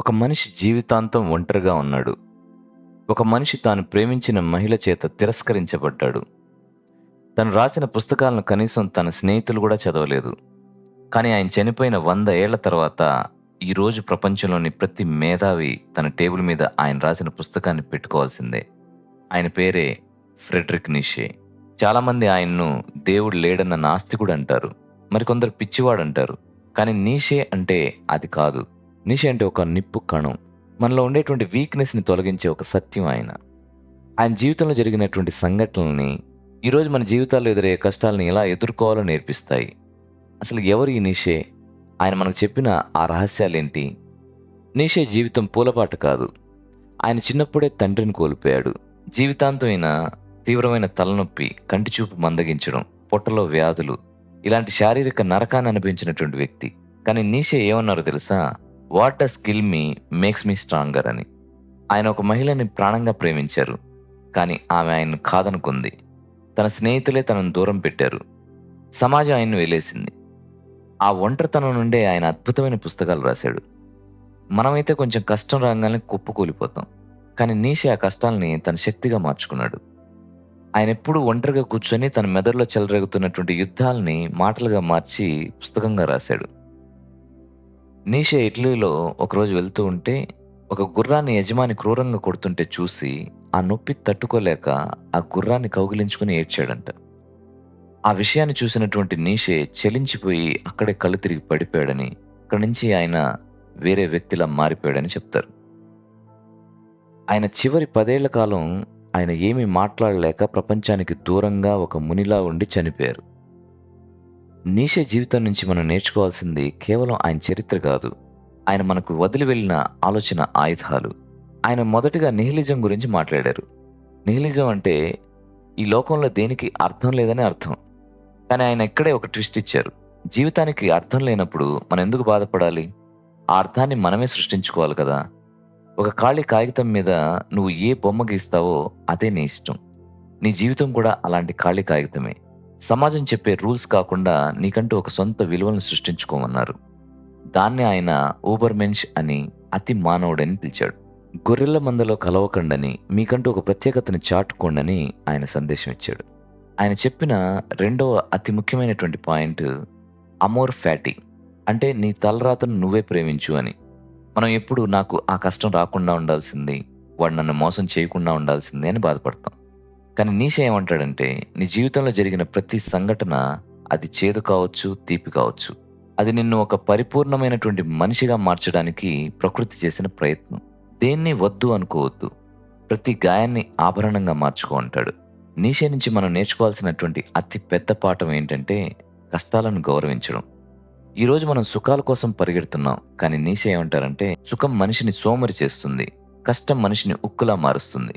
ఒక మనిషి జీవితాంతం ఒంటరిగా ఉన్నాడు. ఒక మనిషి తాను ప్రేమించిన మహిళ చేత తిరస్కరించబడ్డాడు. తను రాసిన పుస్తకాలను కనీసం తన స్నేహితులు కూడా చదవలేదు. కానీ ఆయన చనిపోయిన వంద ఏళ్ళ తర్వాత ఈరోజు ప్రపంచంలోని ప్రతి మేధావి తన టేబుల్ మీద ఆయన రాసిన పుస్తకాన్ని పెట్టుకోవాల్సిందే. ఆయన పేరే ఫ్రెడ్రిక్ నిషే. చాలామంది ఆయన్ను దేవుడు లేడన్న నాస్తికుడు అంటారు. మరికొందరు పిచ్చివాడు అంటారు. కానీ నీషే అంటే అది కాదు. నీషే అంటే ఒక నిప్పు కణం. మనలో ఉండేటువంటి వీక్నెస్ని తొలగించే ఒక సత్యం ఆయన. ఆయన జీవితంలో జరిగినటువంటి సంఘటనల్ని ఈరోజు మన జీవితాల్లో ఎదురయ్యే కష్టాలను ఎలా ఎదుర్కోవాలో నేర్పిస్తాయి. అసలు ఎవరు ఈ నీషే? ఆయన మనకు చెప్పిన ఆ రహస్యాలేంటి? నీషే జీవితం పూలపాట కాదు. ఆయన చిన్నప్పుడే తండ్రిని కోల్పోయాడు. జీవితాంతమైన తీవ్రమైన తలనొప్పి కంటి చూపు మందగించడం పొట్టలో వ్యాధులు ఇలాంటి శారీరక నరకాన్ని అనిపించినటువంటి వ్యక్తి. కానీ నీషే ఏమన్నారో తెలుసా? వాట్ స్కిల్ మీ మేక్స్ మీ స్ట్రాంగర్ అని. ఆయన ఒక మహిళని ప్రాణంగా ప్రేమించారు కానీ ఆమె ఆయన్ను కాదనుకుంది. తన స్నేహితులే తనను దూరం పెట్టారు. సమాజం ఆయన్ను వెలేసింది. ఆ ఒంటరితనం నుండే ఆయన అద్భుతమైన పుస్తకాలు రాశాడు. మనమైతే కొంచెం కష్టం రాగానే కుప్పకూలిపోతాం కానీ నీషే ఆ కష్టాల్ని తన శక్తిగా మార్చుకున్నాడు. ఆయన ఎప్పుడూ ఒంటరిగా కూర్చొని తన మెదడులో చెలరేగుతున్నటువంటి యుద్ధాల్ని మాటలుగా మార్చి పుస్తకంగా రాశాడు. నీషే ఇటలీలో ఒకరోజు వెళ్తూ ఉంటే ఒక గుర్రాన్ని యజమాని క్రూరంగా కొడుతుంటే చూసి ఆ నొప్పి తట్టుకోలేక ఆ గుర్రాన్ని కౌగిలించుకుని ఏడ్చాడంట. ఆ విషయాన్ని చూసినటువంటి నీషే చెలించిపోయి అక్కడే కళ్ళు తిరిగి పడిపోయాడని అక్కడి నుంచి ఆయన వేరే వ్యక్తిలా మారిపోయాడని చెప్తారు. ఆయన చివరి పదేళ్ళ కాలం ఆయన ఏమీ మాట్లాడలేక ప్రపంచానికి దూరంగా ఒక మునిలా ఉండి చనిపోయారు. నీషే జీవితం నుంచి మనం నేర్చుకోవాల్సింది కేవలం ఆయన చరిత్ర కాదు. ఆయన మనకు వదిలి వెళ్ళిన ఆలోచన ఆయుధాలు. ఆయన మొదటిగా నిహిలిజం గురించి మాట్లాడారు. నిహిలిజం అంటే ఈ లోకంలో దేనికి అర్థం లేదని అర్థం. కానీ ఆయన ఇక్కడే ఒక ట్విస్ట్ ఇచ్చారు. జీవితానికి అర్థం లేనప్పుడు మనం ఎందుకు బాధపడాలి? ఆ అర్థాన్ని మనమే సృష్టించుకోవాలి కదా. ఒక ఖాళీ కాగితం మీద నువ్వు ఏ బొమ్మ గీస్తావో అదే నీ ఇష్టం. నీ జీవితం కూడా అలాంటి ఖాళీ కాగితమే. సమాజం చెప్పే రూల్స్ కాకుండా నీకంటూ ఒక సొంత విలువలను సృష్టించుకోమన్నారు. దాన్ని ఆయన ఊబర్మెన్ష్ అని అతి మానవుడని పిలిచాడు. గొర్రెల మందలో కలవకండని మీకంటూ ఒక ప్రత్యేకతని చాటుకోండని ఆయన సందేశం ఇచ్చాడు ఆయన చెప్పిన రెండవ అతి ముఖ్యమైనటువంటి పాయింట్ అమోర్ ఫ్యాటీ. అంటే నీ తలరాతను నువ్వే ప్రేమించు అని. మనం ఎప్పుడు నాకు ఆ కష్టం రాకుండా ఉండాల్సింది వాడు నన్ను మోసం చేయకుండా ఉండాల్సింది అని బాధపడతాం. కానీ నీష ఏమంటాడంటే నీ జీవితంలో జరిగిన ప్రతి సంఘటన అది చేదు కావచ్చు తీపి కావచ్చు. అది నిన్ను ఒక పరిపూర్ణమైనటువంటి మనిషిగా మార్చడానికి ప్రకృతి చేసిన ప్రయత్నం. దేన్ని వద్దు అనుకోవద్దు. ప్రతి గాయాన్ని ఆభరణంగా మార్చుకో అంటాడు. నీషే నుంచి మనం నేర్చుకోవాల్సినటువంటి అతి పెద్ద పాఠం ఏంటంటే కష్టాలను గౌరవించడం. ఈరోజు మనం సుఖాల కోసం పరిగెడుతున్నాం కానీ నీషే ఏమంటారంటే సుఖం మనిషిని సోమరి చేస్తుంది కష్టం మనిషిని ఉక్కులా మారుస్తుంది.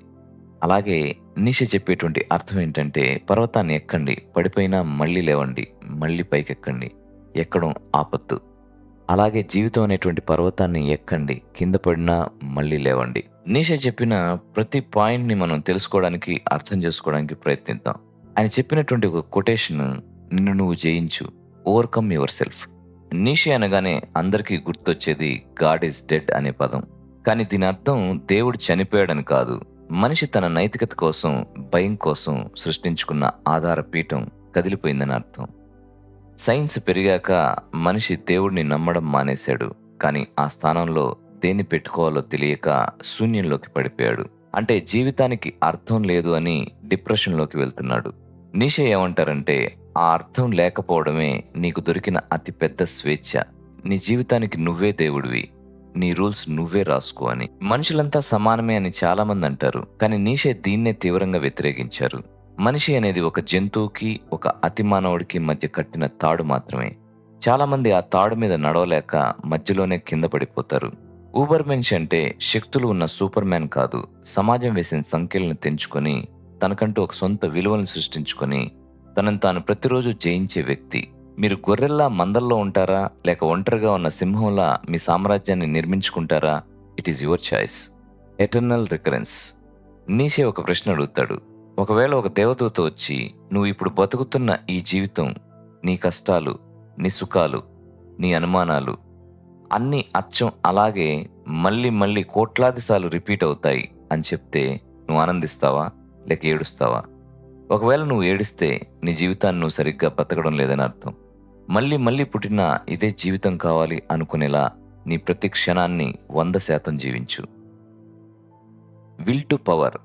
అలాగే నీష చెప్పేటువంటి అర్థం ఏంటంటే పర్వతాన్ని ఎక్కండి పడిపోయినా మళ్ళీ లేవండి మళ్ళీ పైకెక్కండి ఎక్కడం ఆపత్తు అలాగే జీవితం అనేటువంటి పర్వతాన్ని ఎక్కండి కింద పడినా మళ్ళీ లేవండి. నీష చెప్పిన ప్రతి పాయింట్ని మనం తెలుసుకోవడానికి అర్థం చేసుకోవడానికి ప్రయత్నిద్దాం. ఆయన చెప్పినటువంటి ఒక కొటేషన్ నిన్ను నువ్వు జయించు ఓవర్కమ్ యువర్ సెల్ఫ్. నీషే అనగానే అందరికీ గుర్తొచ్చేది గాడ్ ఈజ్ డెడ్ అనే పదం. కానీ దీని అర్థం దేవుడు చనిపోయాడని కాదు మనిషి తన నైతికత కోసం భయం కోసం సృష్టించుకున్న ఆధార పీఠం కదిలిపోయిందని అర్థం. సైన్స్ పెరిగాక మనిషి దేవుడిని నమ్మడం మానేశాడు కానీ ఆ స్థానంలో దేన్ని పెట్టుకోవాలో తెలియక శూన్యంలోకి పడిపోయాడు. అంటే జీవితానికి అర్థం లేదు అని డిప్రెషన్లోకి వెళ్తున్నాడు. నీషే ఏమంటారంటే ఆ అర్థం లేకపోవడమే నీకు దొరికిన అతిపెద్ద స్వేచ్ఛ. నీ జీవితానికి నువ్వే దేవుడివి. నీ రూల్స్ నువ్వే రాసుకో అని. మనుషులంతా సమానమే అని చాలా మంది అంటారు కానీ నీషే దీన్నే తీవ్రంగా వ్యతిరేకించారు. మనిషి అనేది ఒక జంతువుకి ఒక అతి మానవుడికి మధ్య కట్టిన తాడు మాత్రమే. చాలా మంది ఆ తాడు మీద నడవలేక మధ్యలోనే కింద పడిపోతారు. ఊబర్ మెన్షి అంటే శక్తులు ఉన్న సూపర్ మ్యాన్ కాదు. సమాజం వేసిన సంఖ్యలను తెంచుకొని తనకంటూ ఒక సొంత విలువలను సృష్టించుకొని తనను తాను ప్రతిరోజు జయించే వ్యక్తి. మీరు గొర్రెల్లా మందల్లో ఉంటారా? లేక ఒంటరిగా ఉన్న సింహంలా మీ సామ్రాజ్యాన్ని నిర్మించుకుంటారా? It is your choice eternal recurrence Nietzsche ఒక ప్రశ్న అడుగుతాడు. ఒకవేళ ఒక దేవదూత వచ్చి నువ్వు ఇప్పుడు బతుకుతున్న ఈ జీవితం నీ కష్టాలు నీ సుఖాలు నీ అనుమానాలు అన్నీ అచ్చం అలాగే మళ్ళీ మళ్ళీ కోట్లాది సార్లు రిపీట్ అవుతాయి అని చెప్తే నువ్వు ఆనందిస్తావా? లేక ఏడుస్తావా? ఒకవేళ నువ్వు ఏడిస్తే నీ జీవితాన్ని నువ్వు సరిగ్గా బతకడం లేదని అర్థం. మళ్ళీ మళ్ళీ పుట్టిన ఇదే జీవితం కావాలి అనుకునేలా నీ ప్రతి క్షణాన్ని వంద శాతం జీవించు. Will to power.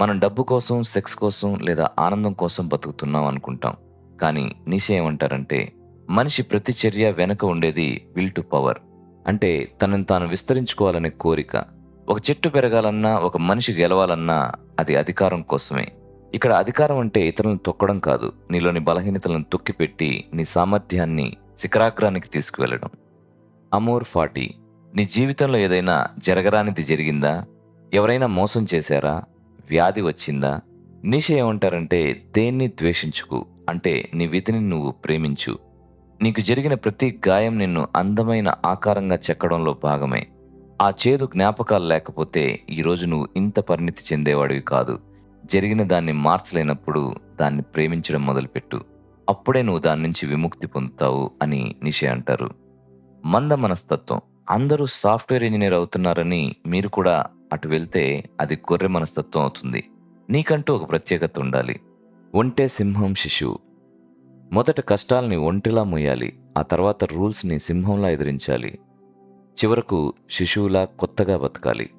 మనం డబ్బు కోసం సెక్స్ కోసం లేదా ఆనందం కోసం బతుకుతున్నాం అనుకుంటాం. కానీ నీషే ఏమంటారంటే మనిషి ప్రతి చర్య వెనక ఉండేది విల్ టు పవర్. అంటే తనని తాను విస్తరించుకోవాలనే కోరిక. ఒక చెట్టు పెరగాలన్నా ఒక మనిషి గెలవాలన్నా అది అధికారం కోసమే. ఇక్కడ అధికారం అంటే ఇతరులను తొక్కడం కాదు నీలోని బలహీనతలను తొక్కిపెట్టి నీ సామర్థ్యాన్ని శిఖరాగ్రానికి తీసుకువెళ్ళడం. అమోర్ ఫార్టీ నీ జీవితంలో ఏదైనా జరగరానిది జరిగిందా? ఎవరైనా మోసం చేశారా? వ్యాధి వచ్చిందా? నీష ఏమంటారంటే దేన్ని ద్వేషించుకు? అంటే నీ విధిని నువ్వు ప్రేమించు. నీకు జరిగిన ప్రతి గాయం నిన్ను అందమైన ఆకారంగా చెక్కడంలో భాగమే. ఆ చేదు జ్ఞాపకాలు లేకపోతే ఈరోజు నువ్వు ఇంత పరిణితి చెందేవాడివి కాదు. జరిగిన దాన్ని మార్చలేనప్పుడు దాన్ని ప్రేమించడం మొదలుపెట్టు. అప్పుడే నువ్వు దాని నుంచి విముక్తి పొందుతావు అని నిషే అంటారు. మంద మనస్తత్వం. అందరూ సాఫ్ట్వేర్ ఇంజనీర్ అవుతున్నారని మీరు కూడా అటు వెళ్తే అది గొర్రె మనస్తత్వం అవుతుంది. నీకంటూ ఒక ప్రత్యేకత ఉండాలి. ఒంటే సింహం శిశువు. మొదట కష్టాల్ని ఒంటిలా మొయ్యాలి. ఆ తర్వాత రూల్స్ని సింహంలా ఎదిరించాలి. చివరకు శిశువులా కొత్తగా బతకాలి.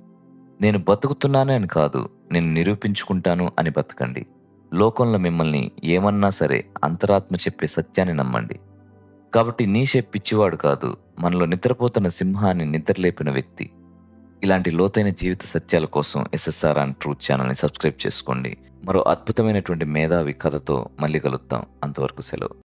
నేను బతుకుతున్నానే అని కాదు. నేను నిరూపించుకుంటాను అని బతకండి. లోకంలో మిమ్మల్ని ఏమన్నా సరే అంతరాత్మ చెప్పే సత్యాన్ని నమ్మండి. కాబట్టి నీషే పిచ్చివాడు కాదు మనలో నిద్రపోతున్న సింహాన్ని నిద్రలేపిన వ్యక్తి. ఇలాంటి లోతైన జీవిత సత్యాల కోసం ఎస్ఎస్ఆర్ అండ్ ట్రూత్ ఛానల్ని సబ్స్క్రైబ్ చేసుకోండి. మరో అద్భుతమైనటువంటి మేధావి కథతో మళ్ళీ కలుద్దాం. అంతవరకు సెలవు.